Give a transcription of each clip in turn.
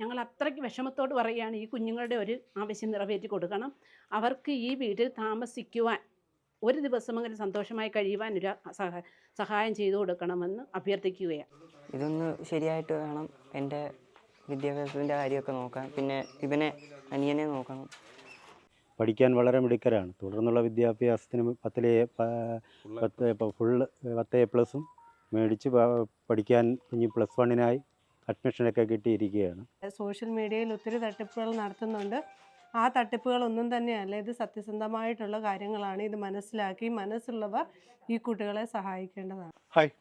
ഞങ്ങൾ അത്രയ്ക്ക് വിഷമത്തോട് പറയുകയാണ് ഈ കുഞ്ഞുങ്ങളുടെ ഒരു ആവശ്യം നിറവേറ്റി കൊടുക്കണം. അവർക്ക് ഈ വീട്ടിൽ താമസിക്കുവാൻ ഒരു ദിവസമെങ്കിലും സന്തോഷമായി കഴിയുവാൻ ഒരു സഹായം ചെയ്തു കൊടുക്കണമെന്ന് അഭ്യർത്ഥിക്കുകയാണ്. ഇതൊന്ന് ശരിയായിട്ട് വേണം എന്റെ വിദ്യാഭ്യാസത്തിന്റെ കാര്യമൊക്കെ നോക്കാം പിന്നെ ഇവനെ അനിയനെ നോക്കണം. പഠിക്കാൻ വളരെ മിടുക്കരാണ്. തുടർന്നുള്ള വിദ്യാഭ്യാസത്തിന് പത്തിലെ പത്ത് ഫുൾ ഫുള്ള് പത്ത് എ പ്ലസും മേടിച്ച് പഠിക്കാൻ ഇനി പ്ലസ് വണ്ണിനായി അഡ്മിഷനൊക്കെ കിട്ടിയിരിക്കുകയാണ്. സോഷ്യൽ മീഡിയയിൽ ഒത്തിരി തട്ടിപ്പുകൾ നടത്തുന്നുണ്ട്. ആ തട്ടിപ്പുകളൊന്നും തന്നെയല്ല ഇത് സത്യസന്ധമായിട്ടുള്ള കാര്യങ്ങളാണ്. ഇത് മനസ്സിലാക്കി മനസ്സുള്ളവർ ഈ കുട്ടികളെ സഹായിക്കേണ്ടതാണ്. ഹായ്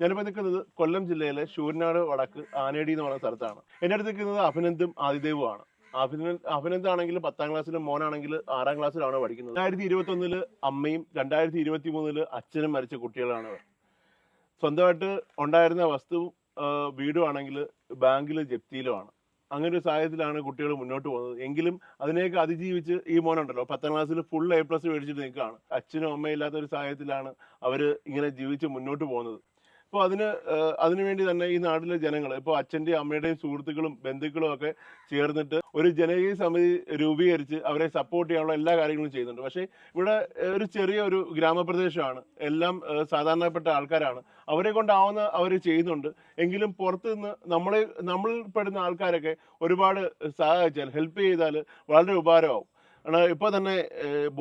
ഞാനിപ്പോൾ നിൽക്കുന്നത് കൊല്ലം ജില്ലയിലെ ശൂരനാട് വടക്ക് ആനേടി എന്ന് പറയുന്ന സ്ഥലത്താണ്. എന്റെ അടുത്ത് നിൽക്കുന്നത് അഭിനന്ദും ആദിദേവുമാണ്. അഭിനന്ദ് അഭിനന്ദ് ആണെങ്കിൽ പത്താം ക്ലാസ്സിലും മോനാണെങ്കിൽ ആറാം ക്ലാസ്സിലാണ് പഠിക്കുന്നത്. രണ്ടായിരത്തി ഇരുപത്തി ഒന്നിൽ അമ്മയും രണ്ടായിരത്തി ഇരുപത്തി മൂന്നിൽ അച്ഛനും മരിച്ച കുട്ടികളാണ് സ്വന്തമായിട്ട് ഉണ്ടായിരുന്ന വസ്തുവും ആ, വീടും ആണെങ്കിൽ ബാങ്കിൽ ജപ്തിയിലുമാണ്. അങ്ങനെ ഒരു സാഹചര്യത്തിലാണ് കുട്ടികൾ മുന്നോട്ട് പോകുന്നത്. എങ്കിലും അതിനെയൊക്കെ അതിജീവിച്ച് ഈ മോനുണ്ടല്ലോ പത്താം ക്ലാസ്സിൽ ഫുൾ എ പ്ലസ് മേടിച്ചിട്ട് നിൽക്കുകയാണ്. അച്ഛനും അമ്മയും ഇല്ലാത്ത ഒരു സാഹചര്യത്തിലാണ് അവർ ഇങ്ങനെ ജീവിച്ച് മുന്നോട്ട് പോകുന്നത്. അപ്പോൾ അതിന് അതിനുവേണ്ടി തന്നെ ഈ നാട്ടിലെ ജനങ്ങൾ ഇപ്പോൾ അച്ഛന്റെയും അമ്മയുടെയും സുഹൃത്തുക്കളും ബന്ധുക്കളും ഒക്കെ ചേർന്നിട്ട് ഒരു ജനകീയ സമിതി രൂപീകരിച്ച് അവരെ സപ്പോർട്ട് ചെയ്യാനുള്ള എല്ലാ കാര്യങ്ങളും ചെയ്യുന്നുണ്ട്. പക്ഷേ ഇവിടെ ഒരു ചെറിയ ഒരു ഗ്രാമപ്രദേശമാണ്. എല്ലാം സാധാരണപ്പെട്ട ആൾക്കാരാണ്. അവരെ കൊണ്ടാവുന്ന അവർ ചെയ്യുന്നുണ്ട്. എങ്കിലും പുറത്തുനിന്ന് നമ്മളെ നമ്മൾ പെടുന്ന ആൾക്കാരൊക്കെ ഒരുപാട് സഹായിച്ചാൽ ഹെൽപ്പ് ചെയ്താൽ വളരെ ഉപകാരമാവും. കാരണം ഇപ്പോൾ തന്നെ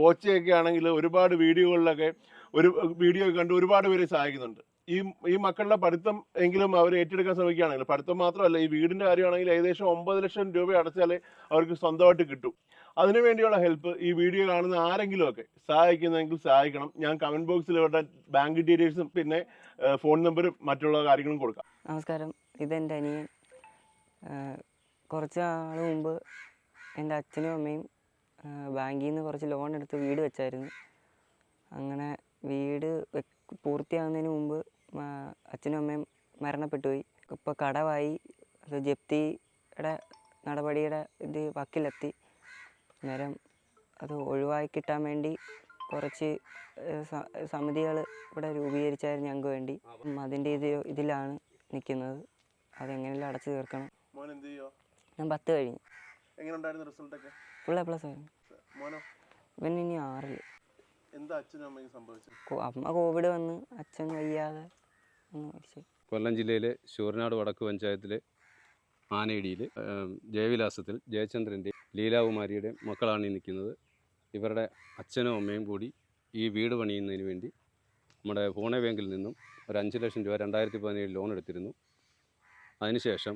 ബോച്ചയൊക്കെ ആണെങ്കിൽ ഒരുപാട് വീഡിയോകളിലൊക്കെ ഒരു വീഡിയോ കണ്ട് ഒരുപാട് പേരെ സഹായിക്കുന്നുണ്ട്. ഈ ഈ മക്കളുടെ പഠിത്തം എങ്കിലും അവർ ഏറ്റെടുക്കാൻ ശ്രമിക്കുകയാണെങ്കിൽ പഠിത്തം മാത്രമല്ല ഈ വീടിന്റെ കാര്യമാണെങ്കിൽ ഏകദേശം ഒമ്പത് ലക്ഷം രൂപ അടച്ചാലേ അവർക്ക് സ്വന്തമായിട്ട് കിട്ടും. അതിനു വേണ്ടിയുള്ള ഹെൽപ്പ് ഈ വീഡിയോ കാണുന്ന ആരെങ്കിലും ഒക്കെ സഹായിക്കുന്നെങ്കിൽ സഹായിക്കണം. ഞാൻ കമന്റ് ബോക്സിൽ ഇവരുടെ ബാങ്ക് ഡീറ്റെയിൽസും പിന്നെ ഫോൺ നമ്പറും മറ്റുള്ള കാര്യങ്ങളും കൊടുക്കാം. നമസ്കാരം. ഇതെന്റെ അനിയൻ. കുറച്ച് നാൾ മുമ്പ് എന്റെ അച്ഛനും അമ്മയും ബാങ്കിൽ നിന്ന് കുറച്ച് ലോൺ എടുത്ത് വീട് വെച്ചായിരുന്നു. അങ്ങനെ വീട് പൂർത്തിയാകുന്നതിന് മുമ്പ് അച്ഛനും അമ്മയും മരണപ്പെട്ടു പോയി ഇപ്പോൾ കടവായി. അത് ജപ്തിയുടെ നടപടിയുടെ ഇത് വക്കിലെത്തി. അന്നേരം അത് ഒഴിവായി കിട്ടാൻ വേണ്ടി കുറച്ച് സമിതികൾ ഇവിടെ രൂപീകരിച്ചായിരുന്നു ഞങ്ങൾക്ക് വേണ്ടി. അതിന്റെ ഇത് ഇതിലാണ് നിൽക്കുന്നത്. അതെങ്ങനെയല്ല അടച്ചു തീർക്കണം. ഞാൻ പത്ത് കഴിഞ്ഞു. ഫുൾ എ പ്ലസ് ആയിരുന്നു. ഇവൻ ഇനി ആറിൽ എന്താ അച്ഛനും അമ്മയും സംഭവിച്ചത്? അമ്മ കോവിഡ് വന്ന് അച്ഛൻ വയ്യാതെ മരിച്ചു. കൊല്ലം ജില്ലയിലെ ശൂരനാട് വടക്ക് പഞ്ചായത്തിലെ ആനയിടിയിൽ ജയവിലാസത്തിൽ ജയചന്ദ്രന്റെ ലീലാകുമാരിയുടെ മക്കളാണ് ഈ നിൽക്കുന്നത്. ഇവരുടെ അച്ഛനും അമ്മയും കൂടി ഈ വീട് പണിയുന്നതിന് വേണ്ടി നമ്മുടെ പൂണെ ബാങ്കിൽ നിന്നും ഒരു അഞ്ച് ലക്ഷം രൂപ രണ്ടായിരത്തി പതിനേഴ് ലോൺ എടുത്തിരുന്നു. അതിനുശേഷം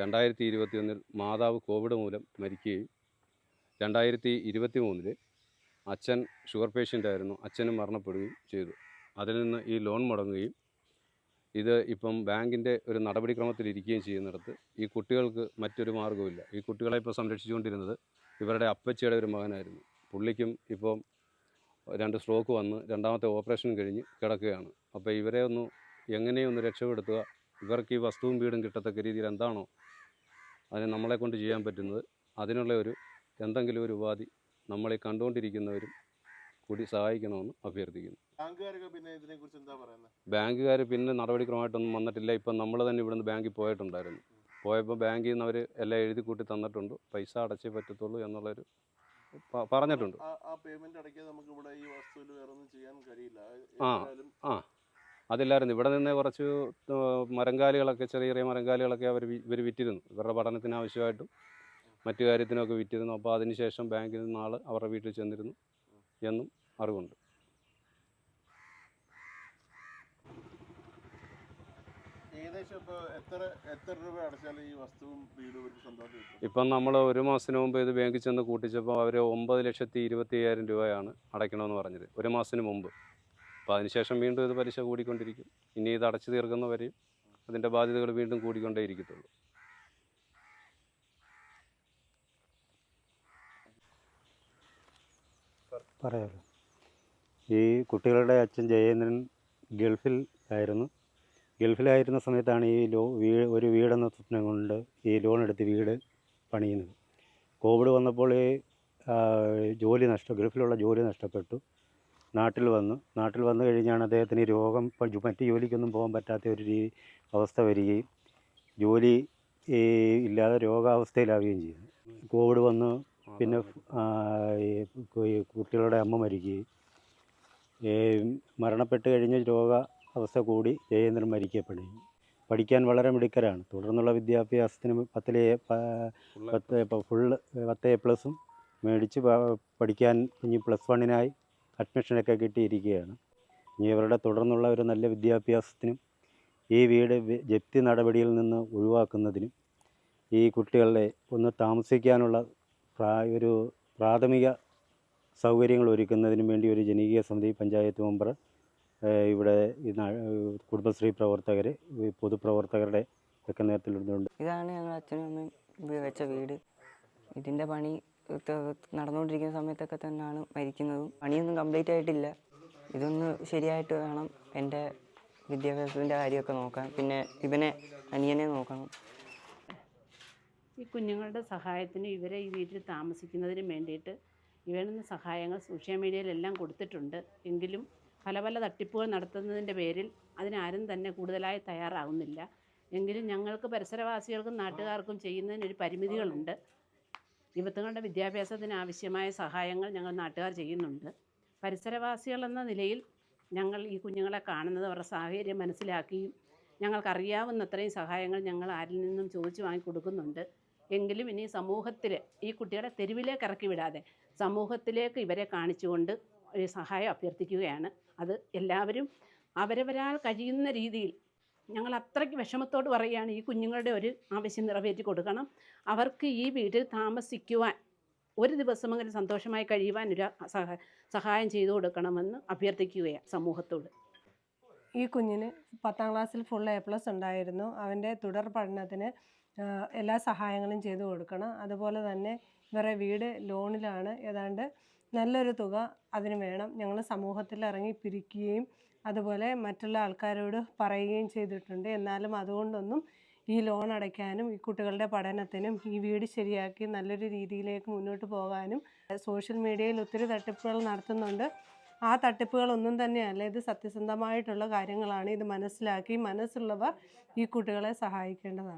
രണ്ടായിരത്തി ഇരുപത്തിയൊന്നിൽ മാതാവ് കോവിഡ് മൂലം മരിക്കുകയും രണ്ടായിരത്തി ഇരുപത്തി മൂന്നിൽ അച്ഛൻ ഷുഗർ പേഷ്യന്റ് ആയിരുന്നു അച്ഛനും മരണപ്പെടുകയും ചെയ്തു. അതിൽ നിന്ന് ഈ ലോൺ മുടങ്ങുകയും ഇത് ഇപ്പം ബാങ്കിന്റെ ഒരു നടപടിക്രമത്തിൽ ഇരിക്കുകയും ചെയ്യുന്നിടത്ത് ഈ കുട്ടികൾക്ക് മറ്റൊരു മാർഗവുമില്ല. ഈ കുട്ടികളെ ഇപ്പോൾ സംരക്ഷിച്ചുകൊണ്ടിരുന്നത് ഇവരുടെ അപ്പച്ചിയുടെ ഒരു മകനായിരുന്നു. പുള്ളിക്കും ഇപ്പം രണ്ട് സ്ട്രോക്ക് വന്ന് രണ്ടാമത്തെ ഓപ്പറേഷൻ കഴിഞ്ഞ് കിടക്കുകയാണ്. അപ്പോൾ ഇവരെ ഒന്ന് എങ്ങനെയൊന്ന് രക്ഷപ്പെടുത്തുക. ഇവർക്ക് ഈ വസ്തുവും വീടും കിട്ടത്തക്ക രീതിയിൽ എന്താണോ അതിന് നമ്മളെ കൊണ്ട് ചെയ്യാൻ പറ്റുന്നത് അതിനുള്ള ഒരു എന്തെങ്കിലും ഒരു ഉപാധി നമ്മളെ കണ്ടുകൊണ്ടിരിക്കുന്നവരും കൂടി സഹായിക്കണമെന്ന് അഭ്യർത്ഥിക്കുന്നു. ബാങ്കുകാരൊക്കെ പിന്നെ ഇതിനെക്കുറിച്ച് എന്താ പറയുന്നത് ബാങ്കുകാർ പിന്നെ നടപടിക്രമമായിട്ടൊന്നും വന്നിട്ടില്ല. ഇപ്പം നമ്മൾ തന്നെ ഇവിടുന്ന് ബാങ്കിൽ പോയിട്ടുണ്ടായിരുന്നു. പോയപ്പോൾ ബാങ്കിൽ നിന്ന് അവർ എല്ലാം എഴുതി കൂട്ടി തന്നിട്ടുണ്ട്. പൈസ അടച്ചേ പറ്റത്തുള്ളൂ എന്നുള്ളൊരു പറഞ്ഞിട്ടുണ്ട്. ആ ആ പേയ്മെന്റ് അടയ്ക്കാതെ നമുക്ക് ഇവിടെ ഈ വസ്തുവിൽ വേറെ ഒന്നും ചെയ്യാൻ കഴിയില്ല. ആ. എന്തായാലും അതില്ലായിരുന്നു. ഇവിടെ നിന്ന് കുറച്ച് മരങ്കാലികളൊക്കെ ചെറിയ ചെറിയ മരങ്കാലികളൊക്കെ അവർ ഇവർ വിറ്റിരുന്നു. ഇവരുടെ പഠനത്തിന് ആവശ്യമായിട്ടും. മറ്റു കാര്യത്തിനൊക്കെ വിറ്റിരുന്നു. അപ്പോൾ അതിനുശേഷം ബാങ്കിൽ നിന്ന് ആൾ അവരുടെ വീട്ടിൽ ചെന്നിരുന്നു എന്നും അറിവുണ്ട്. ഇപ്പൊ നമ്മൾ ഒരു മാസത്തിന് മുമ്പ് ഇത് ബാങ്കിൽ ചെന്ന് കൂട്ടിച്ചപ്പോൾ അവർ ഒമ്പത് ലക്ഷത്തി ഇരുപത്തി അയ്യായിരം രൂപയാണ് അടയ്ക്കണമെന്ന് പറഞ്ഞത്. ഒരു മാസത്തിന് മുമ്പ്. അപ്പോൾ അതിനുശേഷം വീണ്ടും ഇത് പലിശ കൂടിക്കൊണ്ടിരിക്കും. ഇനി ഇത് അടച്ചു തീർക്കുന്നവരെയും അതിന്റെ ബാധ്യതകൾ വീണ്ടും കൂടിക്കൊണ്ടേയിരിക്കത്തുള്ളൂ പറയാമല്ലോ ഈ കുട്ടികളുടെ അച്ഛൻ ജയേന്ദ്രൻ ഗൾഫിൽ ആയിരുന്നു. ഗൾഫിലായിരുന്ന സമയത്താണ് ഈ ലോ വീ ഒരു വീടെന്ന സ്വപ്നം കൊണ്ട് ഈ ലോൺ എടുത്ത് വീട് പണിയുന്നത്. കോവിഡ് വന്നപ്പോൾ ഈ ജോലി നഷ്ട ഗൾഫിലുള്ള ജോലി നഷ്ടപ്പെട്ടു. നാട്ടിൽ വന്നു. നാട്ടിൽ വന്നു കഴിഞ്ഞാണ് അദ്ദേഹത്തിന് രോഗം മറ്റ് ജോലിക്കൊന്നും പോകാൻ പറ്റാത്ത ഒരു അവസ്ഥ വരികയും ജോലി ഇല്ലാതെ രോഗാവസ്ഥയിലാവുകയും ചെയ്തു. കോവിഡ് വന്ന് പിന്നെ ഈ കുട്ടികളുടെ അമ്മ മരിക്കുകയും മരണപ്പെട്ട് കഴിഞ്ഞ് രോഗ അവസ്ഥ കൂടി ജയേന്ദ്രൻ മരിക്കപ്പെടുകയും. പഠിക്കാൻ വളരെ മിടുക്കരാണ്. തുടർന്നുള്ള വിദ്യാഭ്യാസത്തിന് പത്തിലെ പത്ത് ഫുള്ള് പത്ത് എ പ്ലസും മേടിച്ച് പഠിക്കാൻ ഇനി പ്ലസ് വണ്ണിനായി അഡ്മിഷനൊക്കെ കിട്ടിയിരിക്കുകയാണ്. ഇനി ഇവരുടെ തുടർന്നുള്ള ഒരു നല്ല വിദ്യാഭ്യാസത്തിനും ഈ വീട് ജപ്തി നടപടിയിൽ നിന്ന് ഒഴിവാക്കുന്നതിനും ഈ കുട്ടികളെ ഒന്ന് താമസിക്കാനുള്ള ഒരു പ്രാഥമിക സൗകര്യങ്ങൾ ഒരുക്കുന്നതിനു വേണ്ടി ഒരു ജനകീയ സമിതി പഞ്ചായത്ത് മെമ്പർ ഇവിടെ കുടുംബശ്രീ പ്രവർത്തകർ പൊതുപ്രവർത്തകരുടെ ഒക്കെ നേതൃത്വത്തിലുണ്ട്. ഇതാണ് ഞങ്ങൾ അച്ഛനും അമ്മയും വീട്. ഇതിന്റെ പണി നടന്നുകൊണ്ടിരിക്കുന്ന സമയത്തൊക്കെ തന്നെയാണ് മരിക്കുന്നതും. പണിയൊന്നും കംപ്ലീറ്റ് ആയിട്ടില്ല. ഇതൊന്ന് ശരിയായിട്ട് വേണം എന്റെ വിദ്യാഭ്യാസത്തിന്റെ കാര്യമൊക്കെ നോക്കാൻ. പിന്നെ ഇവനെ അനിയനെ നോക്കണം. ഈ കുഞ്ഞുങ്ങളുടെ സഹായത്തിന് ഇവരെ ഈ വീട്ടിൽ താമസിക്കുന്നതിനും വേണ്ടിയിട്ട് ഇവരുന്ന സഹായങ്ങൾ സോഷ്യൽ മീഡിയയിലെല്ലാം കൊടുത്തിട്ടുണ്ട്. എങ്കിലും പല പല തട്ടിപ്പുകൾ നടത്തുന്നതിന്റെ പേരിൽ അതിനാരും തന്നെ കൂടുതലായി തയ്യാറാവുന്നില്ല. എങ്കിലും ഞങ്ങൾക്ക് പരിസരവാസികൾക്കും നാട്ടുകാർക്കും ചെയ്യുന്നതിനൊരു പരിമിതികളുണ്ട്. യുവത്തുങ്ങളുടെ വിദ്യാഭ്യാസത്തിന് ആവശ്യമായ സഹായങ്ങൾ ഞങ്ങൾ നാട്ടുകാർ ചെയ്യുന്നുണ്ട്. പരിസരവാസികൾ എന്ന നിലയിൽ ഞങ്ങൾ ഈ കുഞ്ഞുങ്ങളെ കാണുന്നത് അവരുടെ സാഹചര്യം മനസ്സിലാക്കിയും ഞങ്ങൾക്കറിയാവുന്നത്രയും സഹായങ്ങൾ ഞങ്ങൾ ആരിൽ നിന്നും ചോദിച്ചു വാങ്ങി കൊടുക്കുന്നുണ്ട് എങ്കിലും ഇനി സമൂഹത്തിൽ ഈ കുട്ടികളെ തെരുവിലേക്ക് ഇറക്കി വിടാതെ സമൂഹത്തിലേക്ക് ഇവരെ കാണിച്ചുകൊണ്ട് ഒരു സഹായം അഭ്യർത്ഥിക്കുകയാണ്. അത് എല്ലാവരും അവരവരാൽ കഴിയുന്ന രീതിയിൽ ഞങ്ങൾ അത്രയ്ക്ക് വിഷമത്തോട് പറയുകയാണ് ഈ കുഞ്ഞുങ്ങളുടെ ഒരു ആവശ്യം നിറവേറ്റി കൊടുക്കണം. അവർക്ക് ഈ വീട്ടിൽ താമസിക്കുവാൻ ഒരു ദിവസമെങ്കിലും സന്തോഷമായി കഴിയുവാൻ ഒരു സഹ- സഹായം ചെയ്തു കൊടുക്കണമെന്ന് അഭ്യർത്ഥിക്കുകയാണ് സമൂഹത്തോട്. ഈ കുഞ്ഞിന് പത്താം ക്ലാസ്സിൽ ഫുൾ എ പ്ലസ് ഉണ്ടായിരുന്നു. അവന്റെ തുടർ പഠനത്തിന് എല്ലാ സഹായങ്ങളും ചെയ്തു കൊടുക്കണം. അതുപോലെ തന്നെ ഇവരുടെ വീട് ലോണിലാണ്. ഏതാണ്ട് നല്ലൊരു തുക അതിന് വേണം. ഞങ്ങൾ സമൂഹത്തിൽ ഇറങ്ങി പിരിക്കുകയും അതുപോലെ മറ്റുള്ള ആൾക്കാരോട് പറയുകയും ചെയ്തിട്ടുണ്ട്. എന്നാലും അതുകൊണ്ടൊന്നും ഈ ലോൺ അടയ്ക്കാനും ഈ കുട്ടികളുടെ പഠനത്തിനും ഈ വീട് ശരിയാക്കി നല്ലൊരു രീതിയിലേക്ക് മുന്നോട്ട് പോകാനും സോഷ്യൽ മീഡിയയിൽ ഒത്തിരി തട്ടിപ്പുകൾ നടത്തുന്നുണ്ട്. ആ തട്ടിപ്പുകളൊന്നും തന്നെയല്ല ഇത് സത്യസന്ധമായിട്ടുള്ള കാര്യങ്ങളാണ്. ഇത് മനസ്സിലാക്കി മനസ്സുള്ളവർ ഈ കുട്ടികളെ സഹായിക്കേണ്ടതാണ്.